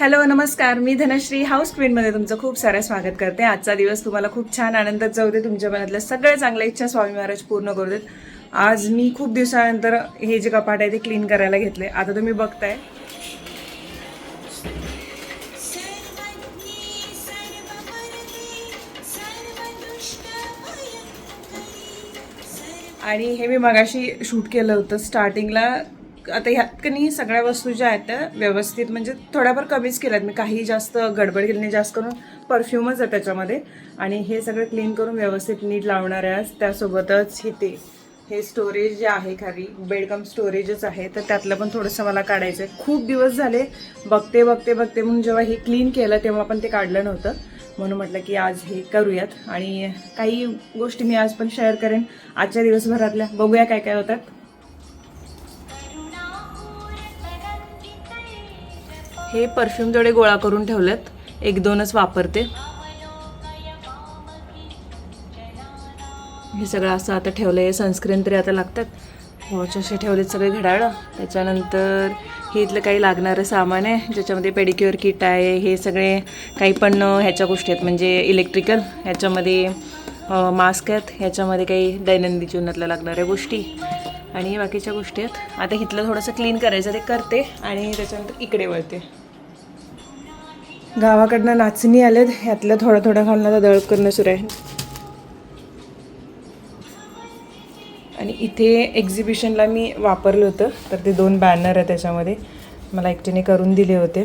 Hello नमस्कार. मी Dhanashree house क्वीनमध्ये तुमचं खूप सारं स्वागत करते. आजचा दिवस तुम्हाला खूप छान आनंदात जाऊ दे. तुमच्या मनातल्या सगळ्या चांगल्या इच्छा स्वामी महाराज पूर्ण करू देत. आज मी खूप दिवसानंतर हे जे कपाट आहे ते क्लीन करायला घेतले. आता तुम्ही बघताय. आणि हे मी मगाशी शूट केलं होतं. स्टार्टिंगला आता ह्यात कनी सगळ्या वस्तू ज्या आहेत त्या व्यवस्थित म्हणजे थोड्याफार कमीच केल्यात. मी काही जास्त गडबड केली नाही जास्त करून परफ्यूमच आहे त्याच्यामध्ये. आणि हे सगळं क्लीन करून व्यवस्थित नीट लावणार आहे. त्यासोबतच इथे हे स्टोरेज जे आहे खाली बेडकम स्टोरेजच आहे. तर त्यातलं पण थोडंसं मला काढायचं आहे खूप दिवस झाले बघते बघते बघते. म्हणून जेव्हा हे क्लीन केलं तेव्हा पण ते काढलं नव्हतं. म्हणून म्हटलं की आज हे करूयात. आणि काही गोष्टी मी आज पण शेअर करेन. आजच्या दिवसभरातल्या. बघूया काय काय होतात. हे परफ्यूम थोडे गोळा करून ठेवलेत एक दोनच वापरते. हे सगळं असं आता ठेवलं आहे सनस्क्रीन तरी आता लागतात. वॉच असे ठेवलेत सगळे घड्याळं. त्याच्यानंतर हे इथलं काही लागणारं सामान आहे ज्याच्यामध्ये पेडिक्युअर किट आहे हे सगळे काही पण ह्याच्या गोष्टी आहेत. म्हणजे इलेक्ट्रिकल ह्याच्यामध्ये मास्क आहेत. ह्याच्यामध्ये काही दैनंदिन जीवनातल्या लागणाऱ्या गोष्टी आणि बाकीच्या गोष्टी आहेत. आता इथलं थोडंसं क्लीन करायचं ते करते आणि त्याच्यानंतर इकडे वळते. गावाकडनं नाचणी आलेत. ह्यातलं थोडं थोडं घालून आता दळप करणं सुरू आहे. आणि इथे एक्झिबिशनला मी वापरलं होतं तर ते दोन बॅनर आहे त्याच्यामध्ये. मला एकटीने करून दिले होते.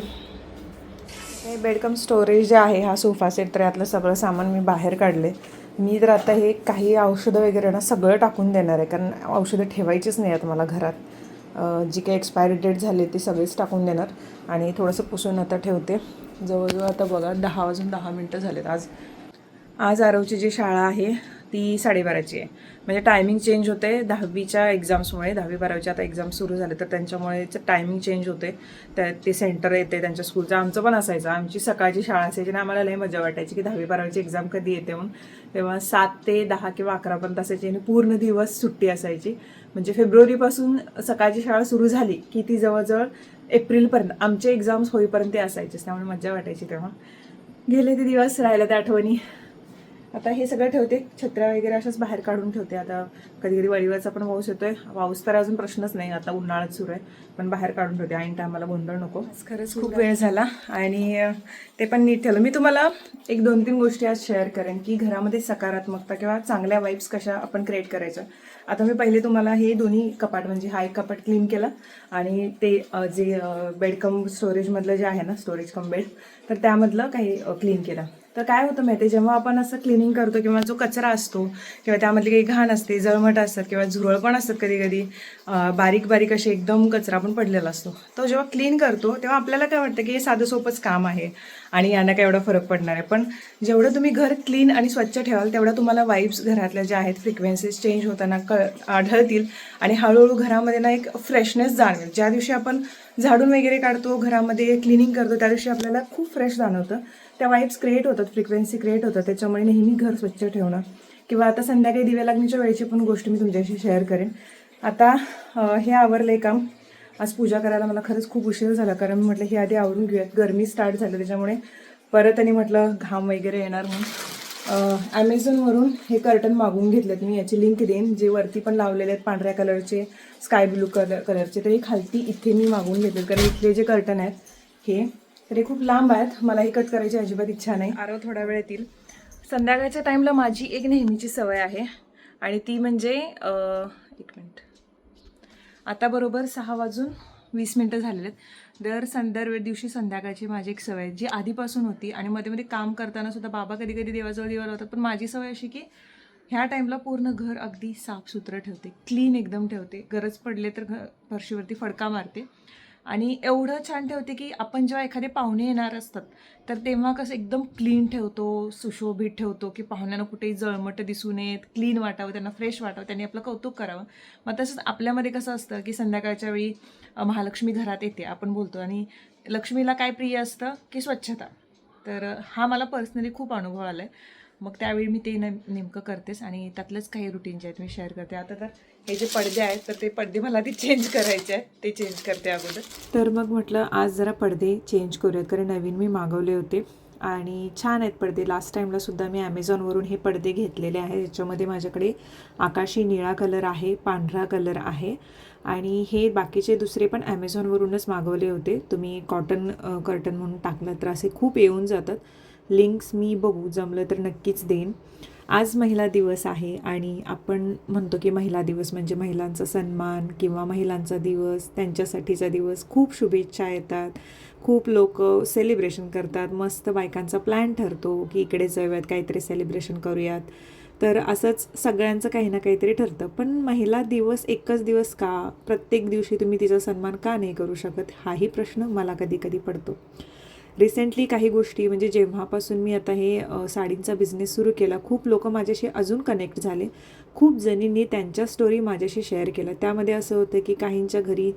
हे बेडकम स्टोरेज जे आहे हा सोफा सेट तर यातलं सगळं सामान मी बाहेर काढले मी तर आता हे काही औषधं वगैरे ना सगळं टाकून देणार आहे कारण औषधं ठेवायचीच नाही आहेत मला घरात. जी काही एक्सपायरी डेट झाली ती सगळीच टाकून देणार. आणि थोडंसं पुसून आता ठेवते. जवळजवळ आता बघा दहा वाजून दहा मिनटं झालेत आज. आज आरवची जी शाळा आहे ती साडेबाराची आहे. म्हणजे टायमिंग चेंज होते दहावीच्या एक्झाम्समुळे दहावी बारावीच्या आता एक्झाम सुरू झाले तर त्यांच्यामुळे टायमिंग चेंज होते. त्या ते सेंटर येते त्यांच्या स्कूलचं आमचं पण असायचं. आमची सकाळची शाळा असायची आणि आम्हाला लई मजा वाटायची की दहावी बारावीची एक्झाम कधी येते म्हणून. तेव्हा सात ते दहा किंवा अकरापर्यंत असायची आणि पूर्ण दिवस सुट्टी असायची. म्हणजे फेब्रुवारीपासून सकाळची शाळा सुरू झाली की ती जवळजवळ एप्रिलपर्यंत. आमचे एक्झाम्स होईपर्यंत ते असायचेच त्यामुळे मजा वाटायची तेव्हा. गेले ते दिवस राहिल्या त्या आठवणी. आता हे सगळं ठेवते छत्र्या वगैरे अशाच बाहेर काढून ठेवते. आता कधी कधी वळीवरचा पण पाऊस येतोय. पाऊस तर अजून प्रश्नच नाही आता उन्हाळ्यात सुरू आहे. पण बाहेर काढून ठेवते. ऐन टायमाला गोंधळ नको. खरंच खूप वेळ झाला आणि ते पण नीट ठेवलं. मी तुम्हाला एक दोन तीन गोष्टी आज शेअर करेन की घरामध्ये सकारात्मकता किंवा चांगल्या वाईब्स कशा आपण क्रिएट करायच्या. आता मी पहिले तुम्हाला हे दोन्ही कपाट म्हणजे हा एक कपाट क्लीन केला आणि ते जे बेडकम स्टोरेजमधलं जे आहे ना स्टोरेज कम बेड तर त्यामधलं काही क्लीन केलं. तर काय होतं माहिती जेव्हा आपण असं क्लिनिंग करतो किंवा जो कचरा असतो किंवा त्यामधली काही घाण असते जळमट असतात किंवा झुरळ पण असतात कधी कधी बारीक बारीक असे एकदम कचरा पण पडलेला असतो. तो जेव्हा क्लीन करतो तेव्हा आपल्याला काय वाटतं की हे साधं सोपंच काम आहे आणि यांना काय एवढा फरक पडणार आहे. पण जेवढं तुम्ही घर क्लीन आणि स्वच्छ ठेवाल तेवढं तुम्हाला वाईब्स घरातल्या ज्या आहेत फ्रिक्वेन्सीज चेंज होताना क आढळतील आणि हळूहळू घरामध्ये ना एक फ्रेशनेस जाणवेल. ज्या दिवशी आपण झाडून वगैरे काढतो घरामध्ये क्लिनिंग करतो त्या दिवशी आपल्याला खूप फ्रेश जाणवतं. त्या वाईब्स क्रिएट होतात फ्रिक्वेन्सी क्रिएट होतात. त्याच्यामुळे नेहमी घर स्वच्छ ठेवणं. किंवा आता संध्याकाळी दिव्या लागण्याच्या वेळेची पण गोष्ट मी तुमच्याशी शेअर करेन. आता हे आवरले काम. आज पूजा करायला मला खरंच खूप उशीर झाला कारण मी म्हटलं हे आधी आवरून घेऊयात. गरमी स्टार्ट झालं त्याच्यामुळे परत आणि म्हटलं घाम वगैरे येणार म्हणून. ॲमेझॉनवरून हे कर्टन मागवून घेतलेत मी याची लिंक देईन. जे वरती पण लावलेले आहेत पांढऱ्या कलरचे स्काय ब्लू कलर कलरचे तर हे खालती इथे मी मागवून घेतले कारण इथले जे कर्टन आहेत हे तर हे खूप लांब आहेत. मला हे कट करायची अजिबात इच्छा नाही. आरो थोड्या वेळ येतील. संध्याकाळच्या टाईमला माझी एक नेहमीची सवय आहे. आणि ती म्हणजे एक मिनिट आता बरोबर सहा वाजून वीस मिनटं झालेले आहेत. दर संदर्भ दिवशी संध्याकाळची माझी एक सवय आहे, जी आधीपासून होती. आणि मध्ये मध्ये काम करताना सुद्धा बाबा कधी कधी देवाजवळ देवाला होतात. पण माझी सवय अशी की ह्या टाईमला पूर्ण घर अगदी साफसुथरं ठेवते. क्लीन एकदम ठेवते. गरज पडले तर घ फरशीवरती फडका मारते. आणि एवढं छान ठेवते की आपण जेव्हा एखादे पाहुणे येणार असतात तर तेव्हा कसं एकदम क्लीन ठेवतो सुशोभित ठेवतो की पाहुण्यांना कुठेही जळमट दिसू नयेत क्लीन वाटावं त्यांना फ्रेश वाटावं त्यांनी आपलं कौतुक करावं. मग तसंच आपल्यामध्ये कसं असतं की संध्याकाळच्या वेळी महालक्ष्मी घरात येते आपण बोलतो. आणि लक्ष्मीला काय प्रिय असतं की स्वच्छता. तर हा मला पर्सनली खूप अनुभव आला आहे मग त्यावेळी मी ते नेम नेमकं करतेच आणि त्यातलंच काही रुटीन जे आहेत मी शेअर करते. आता तर हे जे पडदे आहेत तर ते पडदे मला आधी चेंज करायचे आहेत. ते चेंज करते अगोदर. तर मग म्हटलं आज जरा पडदे चेंज करूयात कारण नवीन मी मागवले होते. आणि छान आहेत पडदे. लास्ट टाईमला सुद्धा मी ॲमेझॉनवरून हे पडदे घेतलेले आहे याच्यामध्ये माझ्याकडे आकाशी निळा कलर आहे पांढरा कलर आहे. आणि हे बाकीचे दुसरे पण ॲमेझॉनवरूनच मागवले होते. तुम्ही कॉटन कर्टन म्हणून टाकलं तर असे खूप येऊन जातात. लिंक्स मी बघू जमलं तर नक्कीच देईन. आज महिला दिवस आहे आणि आपण म्हणतो की महिला दिवस म्हणजे महिलांचा सन्मान किंवा महिलांचा दिवस त्यांच्यासाठीचा दिवस. खूप शुभेच्छा येतात. खूप लोक सेलिब्रेशन करतात. मस्त बायकांचा प्लॅन ठरतो की इकडे जाऊयात काहीतरी सेलिब्रेशन करूयात. तर असंच सगळ्यांचं काही ना काहीतरी ठरतं. पण महिला दिवस एकच दिवस का? प्रत्येक दिवशी तुम्ही तिचा सन्मान का नाही करू शकत? हाही प्रश्न मला कधी कधी पडतो. रिसेंटली काही गोष्टी म्हणजे जेव्हापासून मी आता हे साडींचा बिझनेस सुरू केला खूप लोक माझ्याशी अजून कनेक्ट झाले. खूप जणींनी त्यांच्या स्टोरी माझ्याशी शेअर केल्या त्यामध्ये असं होतं की काहींच्या घरी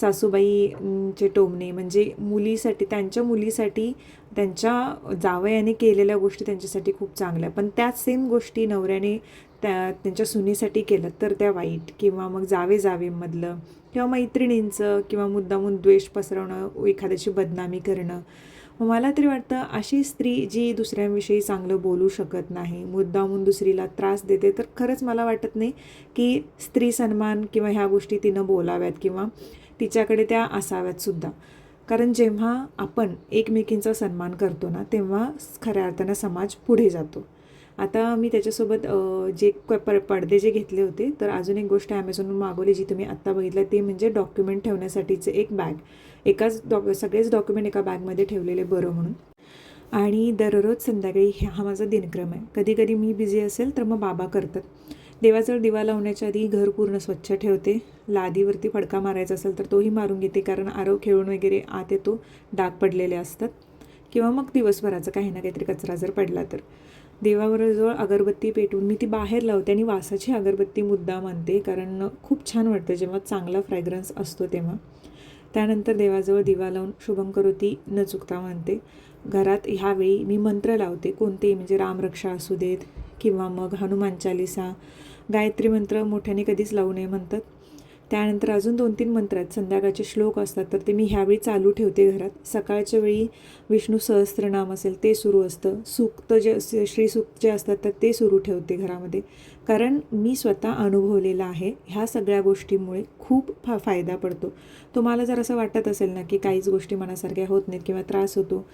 सासूबाईचे टोमणे म्हणजे मुलीसाठी त्यांच्या मुलीसाठी त्यांच्या जावयाने केलेल्या गोष्टी त्यांच्यासाठी खूप चांगल्या. पण त्याच सेम गोष्टी नवऱ्याने त्या त्यांच्या सुनीसाठी केलं. तर त्या वाईट किंवा मग जावे जावेमधलं किंवा मैत्रिणींचं किंवा मुद्दामून द्वेष पसरवणं एखाद्याची बदनामी करणं मला तरी वाटतं अशी स्त्री जी दुसऱ्यांविषयी चांगलं बोलू शकत नाही मुद्दामून दुसरीला त्रास देते तर खरंच मला वाटत नाही की स्त्री सन्मान किंवा ह्या गोष्टी तिनं बोलाव्यात किंवा तिच्याकडे त्या असाव्यात सुद्धा. कारण जेव्हा आपण एकमेकींचा सन्मान करतो ना तेव्हा खऱ्या अर्थानं समाज पुढे जातो. आता मी त्याच्यासोबत जे क- प पडदे जे घेतले होते तर अजून एक गोष्ट ॲमेझॉनवरून मागवली जी तुम्ही आत्ता बघितलं ते म्हणजे डॉक्युमेंट ठेवण्यासाठीचे एक बॅग एकाच डॉक सगळेच डॉक्युमेंट एका बॅगमध्ये ठेवलेले बरं म्हणून. आणि दररोज संध्याकाळी हा हा माझा दिनक्रम आहे. कधी कधी मी बिझी असेल तर मग बाबा करतात. देवाजवळ दिवा लावण्याच्या आधी घर पूर्ण स्वच्छ ठेवते लादीवरती फडका मारायचा असेल तर तोही मारून घेते कारण आरव खेळून वगैरे आत येतो डाग पडलेले असतात. किंवा मग दिवसभराचा काही ना काहीतरी कचरा जर पडला तर. देवावरजवळ अगरबत्ती पेटून मी ती बाहेर लावते आणि वासाची अगरबत्ती मुद्दा मानते कारण खूप छान वाटतं जेव्हा चांगला फ्रॅग्रन्स असतो तेव्हा. त्यानंतर देवाजवळ दिवा लावून शुभंकरोती न चुकता म्हणते घरात ह्यावेळी मी मंत्र लावते कोणतेही म्हणजे रामरक्षा असू देत किंवा मग हनुमान चालिसा गायत्री मंत्र मोठ्याने कधीच लावू नये म्हणतात. त्यानंतर अजून दोन तीन मंत्र आहेत संध्याकाळचे श्लोक असतात तर ते मी ह्यावेळी चालू ठेवते घरात. सकाळच्या वेळी विष्णू सहस्त्रनाम असेल ते सुरू असतं. सूक्त जे श्री सूक्त जे असतात तर ते सुरू ठेवते घरामध्ये. कारण मी स्वतः अनुभवलेला आहे ह्या सगळ्या गोष्टीमुळे खूप फा फायदा पडतो. तुम्हाला जर असं वाटत असेल ना की काहीच गोष्टी मनासारख्या होत नाहीत किंवा त्रास होतो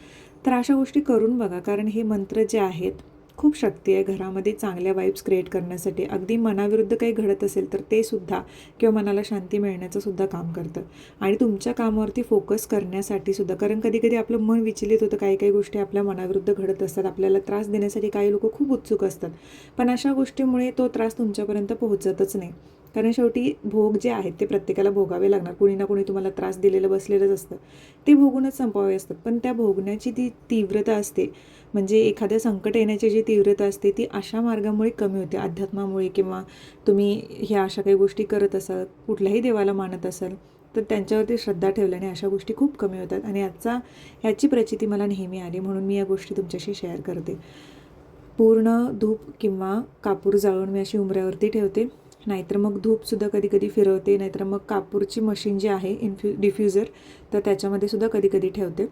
तर अशा गोष्टी करून बघा. कारण हे मंत्र जे आहेत खूप शक्ती आहे घरामध्ये चांगल्या वाईब्स क्रिएट करण्यासाठी. अगदी मनाविरुद्ध काही घडत असेल तर ते सुद्धा किंवा मनाला शांती मिळण्याचं सुद्धा काम करतं. आणि तुमच्या कामावरती फोकस करण्यासाठी सुद्धा कारण कधी कधी आपलं मन विचलित होतं काही काही गोष्टी आपल्या मनाविरुद्ध घडत असतात आपल्याला त्रास देण्यासाठी काही लोक खूप उत्सुक असतात. पण अशा गोष्टीमुळे तो त्रास तुमच्यापर्यंत पोहोचतच नाही. कारण शेवटी भोग जे आहेत ते प्रत्येकाला भोगावे लागणार. कुणी ना कुणी तुम्हाला त्रास दिलेलं बसलेलंच असतं. ते भोगूनच संपवावे असतात. पण त्या भोगण्याची ती तीव्रता असते. म्हणजे एखाद्या संकट येण्याची जी तीव्रता असते ती अशा मार्गामुळे कमी होते. अध्यात्मामुळे किंवा तुम्ही ह्या अशा काही गोष्टी करत असाल कुठल्याही देवाला मानत असाल तर त्यांच्यावरती श्रद्धा ठेवल्याने अशा गोष्टी खूप कमी होतात. आणि याचा ह्याची प्रचिती मला नेहमी आली म्हणून मी या गोष्टी तुमच्याशी शेअर करते. पूर्ण धूप किंवा कापूर जाळून मी अशी उंबऱ्यावरती ठेवते. नाहीतर मग धूपसुद्धा कधी कधी फिरवते नाहीतर मग कापूरची मशीन जी आहे इन्फ्यू डिफ्युजर तर त्याच्यामध्ये सुद्धा कधी कधी ठेवते.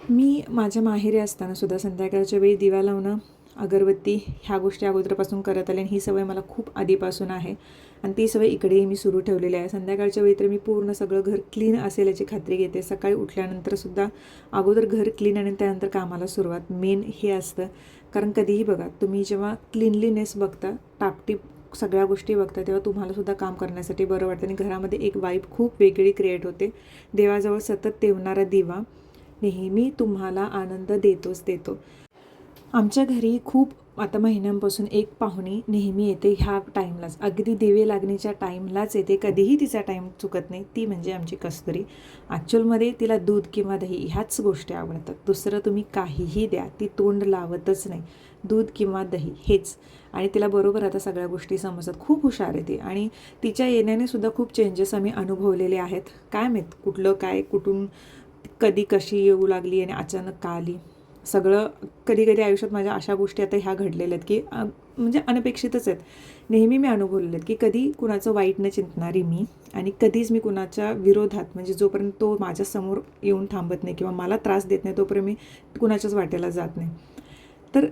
मी माझ्या माहेरी असताना सुद्धा संध्याकाळच्या वेळी दिवा लावणं अगरबत्ती ह्या गोष्टी अगोदरपासून करत आल्या आणि ही सवय मला खूप आधीपासून आहे. आणि ती सवय इकडेही मी सुरू ठेवलेली आहे. संध्याकाळच्या वेळी तर मी पूर्ण सगळं घर क्लीन असेल याची खात्री घेते. सकाळी उठल्यानंतरसुद्धा अगोदर घर क्लीन आणि त्यानंतर कामाला सुरुवात मेन हे असतं. कारण कधीही बघा तुम्ही जेव्हा क्लीनलीनेस बघता टापटीप सगळ्या गोष्टी बघता तेव्हा तुम्हाला सुद्धा काम करण्यासाठी बरं वाटतं. आणि घरामध्ये एक वाईब खूप वेगळी क्रिएट होते. देवाजवळ सतत तेवणारा दिवा नेहमी तुम्हाला आनंद देतोच देतो. आमच्या घरी खूप आता महिन्यांपासून एक पाहुणी नेहमी येते ह्या टाईमलाच अगदी दिवे लागण्याच्या टाईमलाच येते. कधीही तिचा टाईम चुकत नाही. ती म्हणजे आमची कस्तुरी. ॲक्च्युअलमध्ये तिला दूध किंवा दही ह्याच गोष्टी आवडतात. दुसरं तुम्ही काहीही द्या. ती तोंड लावतच नाही. दूध किंवा दही हेच. आणि तिला बरोबर आता सगळ्या गोष्टी समजतात. खूप हुशार आहे ती. आणि तिच्या येण्याने सुद्धा खूप चेंजेस आम्ही अनुभवलेले आहेत. काय माहीत कुठलं काय कुठून कधी कशी येऊ लागली आणि अचानक का आली. सगळं कधी कधी आयुष्यात माझ्या अशा गोष्टी आता ह्या घडलेल्या आहेत की म्हणजे अनपेक्षितच आहेत. नेहमी मी अनुभवलेले आहेत की कधी कुणाचं वाईट न चिंतणारी मी आणि कधीच मी कुणाच्या विरोधात म्हणजे जोपर्यंत तो माझ्यासमोर येऊन थांबत नाही किंवा मला त्रास देत नाही तोपर्यंत मी कुणाच्याच वाटेला जात नाही. तर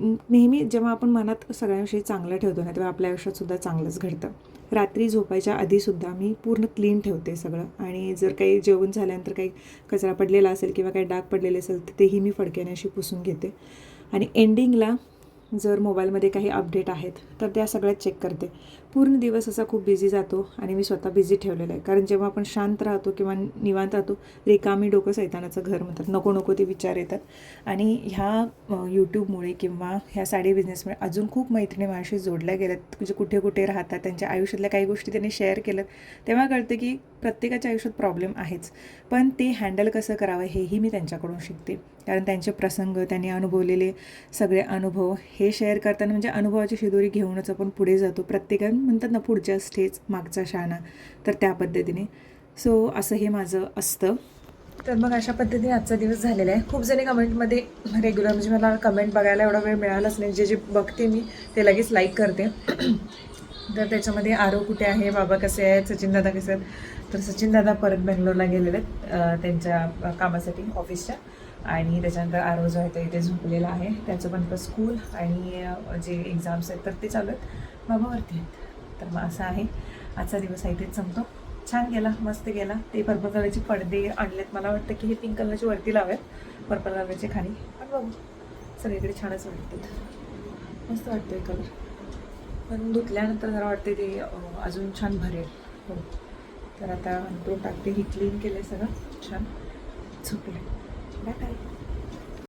नेहमी जेव्हा आपण मनात सगळ्यांविषयी चांगलं ठेवतो ना तेव्हा आपल्या आयुष्यातसुद्धा चांगलंच घडतं. रात्री झोपायच्या आधीसुद्धा मी पूर्ण क्लीन ठेवते सगळं. आणि जर काही जेवण झाल्यानंतर काही कचरा पडलेला असेल किंवा काही डाग पडलेले असेल तर तेही मी फडक्याने अशी पुसून घेते. आणि एंडिंगला जर मोबाईलमध्ये काही अपडेट आहेत तर त्या सगळ्यात चेक करते. पूर्ण दिवस असा खूप बिझी जातो आणि मी स्वतः बिझी ठेवलेला आहे. कारण जेव्हा आपण शांत राहतो किंवा निवांत राहतो रिकामी डोकं सैतानाचं घर म्हणतात. नको नको ते विचार येतात. आणि ह्या यूट्यूबमुळे किंवा ह्या साडी बिझनेसमुळे अजून खूप मैत्रिणी माझ्याशी जोडल्या गेल्यात. म्हणजे कुठे कुठे राहतात त्यांच्या आयुष्यातल्या काही गोष्टी त्यांनी शेअर केल्यात. तेव्हा कळतं की प्रत्येकाच्या आयुष्यात प्रॉब्लेम आहेच. पण ते हँडल कसं करावं हेही मी त्यांच्याकडून शिकते. कारण त्यांचे प्रसंग त्यांनी अनुभवलेले सगळे अनुभव हे शेअर करताना म्हणजे अनुभवाची शिदोरी घेऊनच आपण पुढे जातो. प्रत्येकानं म्हणतात ना पुढच्या स्टेज मागचा शाणा तर त्या पद्धतीने. सो असं हे माझं असतं. तर मग अशा पद्धतीने आजचा दिवस झालेला आहे. खूप जणी कमेंटमध्ये रेग्युलर म्हणजे मला कमेंट बघायला एवढा वेळ मिळालाच नाही. जे जे बघते मी ते लगेच लाईक करते. तर त्याच्यामध्ये आरो कुठे आहे बाबा कसे आहेत सचिनदादा कसे आहेत? तर सचिन दादा परत बेंगलोरला गेलेले आहेत त्यांच्या कामासाठी ऑफिसच्या. आणि त्याच्यानंतर आरो जो आहे तो इथे झोपलेला आहे. त्याचं पण स्कूल आणि जे एक्झाम्स आहेत तर ते चालू आहेत. बाबावरती आहेत. तर मग असं आहे. आजचा दिवस आहे इथेच संपतो. छान गेला मस्त गेला. ते पर्पल कलरचे पडदे आणलेत. मला वाटतं की हे पिंक कलरचे वरती लावेत. पर्पल कलरचे खाली. पण बघू. सगळीकडे छानच वाटतात मस्त वाटतोय कलर पण धुतल्यानंतर जरा वाटते ते अजून छान भरेल. हो. तर आता अंतरून टाकते ही क्लीन केलं आहे सगळं. छान. झोपले. Bye bye